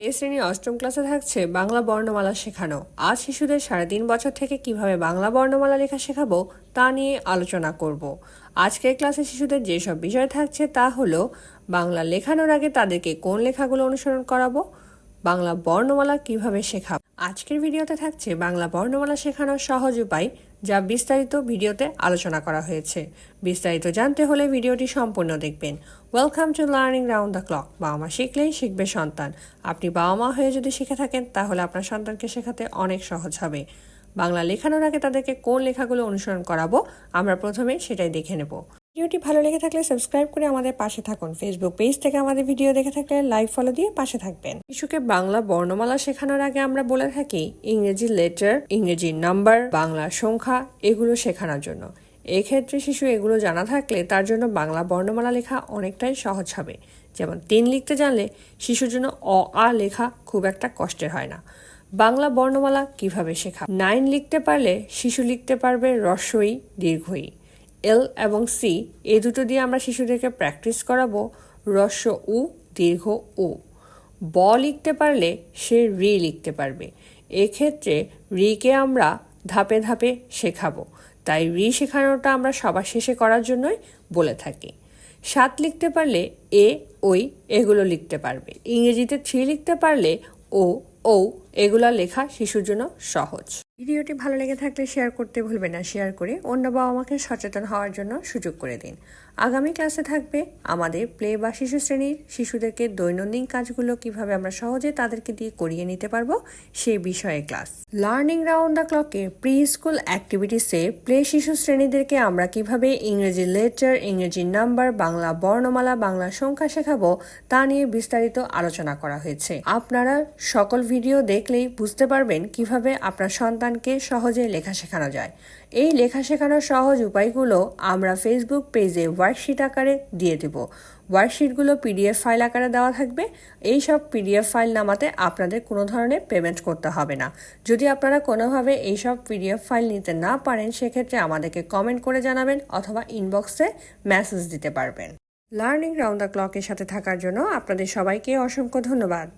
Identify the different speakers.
Speaker 1: এই শ্রেণির অষ্টম ক্লাসে থাকছে বাংলা বর্ণমালা শেখানো। আজ শিশুদের সাড়ে তিন বছর থেকে কীভাবে বাংলা বর্ণমালা লেখা শেখাবো তা নিয়ে আলোচনা করব। আজকের ক্লাসে শিশুদের যেসব বিষয় থাকছে তা হলো, বাংলা লেখানোর আগে তাদেরকে কোন লেখাগুলো অনুসরণ করাবো, বাংলা বর্ণমালা কীভাবে শেখাবো। আজকের ভিডিওতে থাকছে বাংলা বর্ণমালা শেখানোর সহজ উপায়, যা বিস্তারিত ভিডিওতে আলোচনা করা হয়েছে। বিস্তারিত জানতে হলে ভিডিওটি সম্পূর্ণ দেখবেন। Welcome to learning round the clock বাবা মা শিখলেই শিখবে সন্তান। আপনি বাবা মা হয়ে যদি শিখে থাকেন, তাহলে আপনার সন্তানকে শেখাতে অনেক সহজ হবে। বাংলা লেখানোর আগে তাদেরকে কোন লেখাগুলো অনুসরণ করাবো, আমরা প্রথমে সেটাই দেখে নেব। ভিডিওটি ভালো লেগে থাকলে সাবস্ক্রাইব করে আমাদের পাশে থাকুন। ফেসবুক পেজ থেকে আমাদের ভিডিও দেখে থাকলে লাইক ফলো দিয়ে পাশে থাকবেন। শিশুকে বাংলা বর্ণমালা শেখানোর আগে আমরা বলে থাকি, ইংরেজি লেটার ইংরেজি নাম্বার বাংলা সংখ্যা, এগুলো শেখানোর জন্য। এক্ষেত্রে শিশু এগুলো জানা থাকলে তার জন্য বাংলা বর্ণমালা লেখা অনেকটাই সহজ হবে। যেমন তিন লিখতে জানলে শিশুর জন্য অ, আ লেখা খুব একটা কষ্টের হয় না। বাংলা বর্ণমালা কীভাবে শেখা? নাইন লিখতে পারলে শিশু লিখতে পারবে রস্বই দীর্ঘই। এল এবং সি, এই দুটো দিয়ে আমরা শিশুদেরকে প্র্যাকটিস করাবো। রস্য উ, দীর্ঘ উ। ব লিখতে পারলে সে রি লিখতে পারবে। এক্ষেত্রে রিকে আমরা ধাপে ধাপে শেখাবো। তাই রি শেখানোটা আমরা সবার শেষে করার জন্যই বলে থাকি। সাত লিখতে পারলে এ, ওই, এগুলো লিখতে পারবে। ইংরেজিতে থ্রি লিখতে পারলে ও ও এগুলা লেখা শিশুর জন্য সহজ। ভিডিওটি ভালো লেগে থাকলে শেয়ার করতে ভুলবেন না। শেয়ার করে অন্য বাবা মাকে সচেতন হওয়ার জন্য সুযোগ করে দিন। আগামী ক্লাসে থাকবে আমাদের প্লে বা শিশু শ্রেণির শিশুদেরকে দৈনন্দিন কাজগুলো কীভাবে আমরা সহজে তাদেরকে দিয়ে করিয়ে নিতে পারব সেই বিষয়ে ক্লাস লার্নিং রাউন্ড দ্য ক্লকে প্রি স্কুল অ্যাক্টিভিটিসে প্লে শিশু শ্রেণীদেরকে আমরা কীভাবে ইংরেজি লেটার ইংরেজি নাম্বার বাংলা বর্ণমালা, বাংলা সংখ্যা শেখাবো তা নিয়ে বিস্তারিত আলোচনা করা হয়েছে। আপনারা সকল ভিডিও দেখলেই বুঝতে পারবেন কীভাবে আপনার সন্তানকে সহজে লেখা শেখানো যায়। এই লেখা শেখানোর সহজ উপায়গুলো আমরা ফেসবুক পেজে ওয়ার্কশিট আকারে দিয়ে দেব। ওয়ার্কশিটগুলো পিডিএফ ফাইল আকারে দেওয়া থাকবে। এই সব পিডিএফ ফাইল নামাতে আপনাদের কোনো ধরনের পেমেন্ট করতে হবে না। যদি আপনারা কোনোভাবে এই সব পিডিএফ ফাইল নিতে না পারেন, সেক্ষেত্রে আমাদেরকে কমেন্ট করে জানাবেন অথবা ইনবক্সে মেসেজ দিতে পারবেন। লার্নিং রাউন্ড দ্য ক্লকের সাথে থাকার জন্য আপনাদের সবাইকে অসংখ্য ধন্যবাদ।